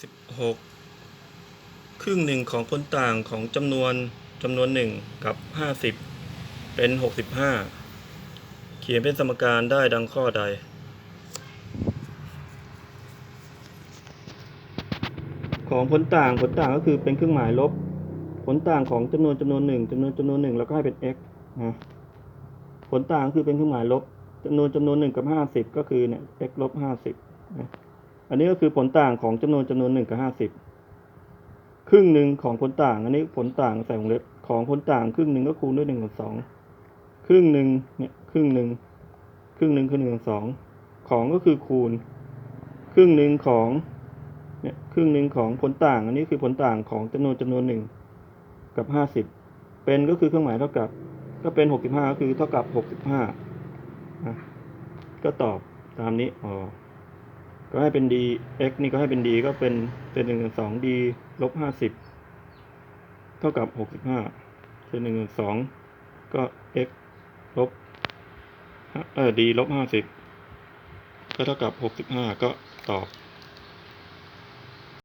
สิบหกครึ่งหนึ่งของผลต่างของจำนวนจำนวนหนึ่งกับห้าสิบเป็นหกสิบห้าเขียนเป็นสมการได้ดังข้อใด ของผลต่างผลต่างก็คือเป็นเครื่องหมายลบ ผลต่างของจำนวนจำนวนหนึ่งจำนวนจำนวนหนึ่งแล้วก็ให้เป็น x นะผลต่างคือเป็นเครื่องหมายลบจำนวนจำนวนหนึ่งกับห้าสิบก็คือเนี่ย x ลบห้าสิบนะ อันนี้ก็คือผลต่างของจำนวนจำนวนหนึ่งกับห้าสิบครึ่งหนึ่งของผลต่าง อันนี้ผลต่างใส่วงเล็บของผลต่างครึ่งหนึ่งก็คูณด้วยหนึ่งกับสองครึ่งหนึ่งเนี่ยครึ่งหนึ่งครึ่งหนึ่งคือหนึ่งกับสองของก็คือคูณ ครึ่งหนึ่งของเนี่ยครึ่งหนึ่งของผลต่าง อันนี้คือผลต่างของจำนวนจำนวนหนึ่งกับห้าสิบเป็นก็คือเครื่องหมายเท่ากับก็เป็นหกสิบห้าก็คือเท่ากับหกสิบห้าก็ตอบตามนี้อ๋อ ก็ให้เป็น d x นี่ก็ให้เป็น d ก็เป็นเป็นหนึ่งสอง d ลบห้าสิบเท่ากับหกสิบห้าเป็นหนึ่งสองก็ x ลบเออ d ลบห้าสิบก็เท่ากับหกสิบห้าก็ตอบ